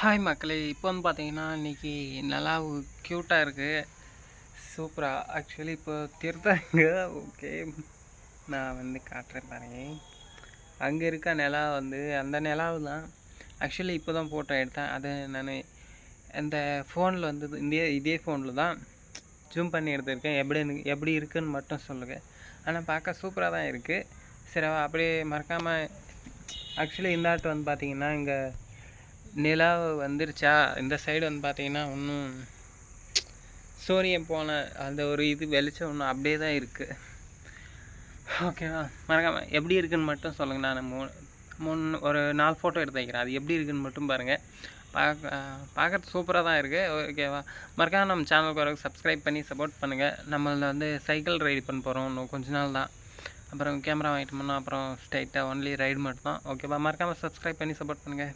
Hi மக்களே இப்போ வந்து பார்த்தீங்கன்னா இன்றைக்கி நல்லா க்யூட்டாக இருக்குது சூப்பராக ஆக்சுவலி இப்போ திருத்தாங்க ஓகே நான் வந்து காட்டுறேன் பாருங்க. அங்கே இருக்க நிலா வந்து அந்த நிலாவு தான் ஆக்சுவலி இப்போ தான் ஃபோட்டோ எடுத்தேன். அது நான் இந்த ஃபோனில் வந்து இதே இதே ஃபோனில் தான் ஜூம் பண்ணி எடுத்திருக்கேன். எப்படி எப்படி இருக்குன்னு மட்டும் சொல்லுங்கள் ஆனால் பார்க்க சூப்பராக தான் இருக்குது சரி அப்படியே மறக்காமல் ஆக்சுவலி இந்த ஆட்டு வந்து பார்த்தீங்கன்னா இங்கே நிலா வந்துருச்சா? இந்த சைடு வந்து பார்த்தீங்கன்னா இன்னும் சூரியன் போன அந்த ஒரு இது வெளிச்சம் ஒன்றும் அப்படியே தான் இருக்குது ஓகேவா மறக்காமல் எப்படி இருக்குன்னு மட்டும் சொல்லுங்கள் நான் மூணு மூணு ஒரு நாலு ஃபோட்டோ எடுத்து வைக்கிறேன். அது எப்படி இருக்குன்னு மட்டும் பாருங்கள் பார்க்க பார்க்கறது சூப்பராக தான் இருக்குது ஓகேவா மறக்காம நம்ம சேனலுக்கு வர சப்ஸ்கிரைப் பண்ணி சப்போர்ட் பண்ணுங்கள் நம்மளில் வந்து சைக்கிள் ரைடு பண்ண போகிறோம் இன்னும் கொஞ்ச நாள் தான். அப்புறம் கேமரா வாங்கிட்டு போனோம். அப்புறம் ஸ்ட்ரைட்டாக ஒன்லி ரைடு மட்டும் தான். ஓகேவா மறக்காமல் சப்ஸ்கிரைப் பண்ணி சப்போர்ட் பண்ணுங்கள்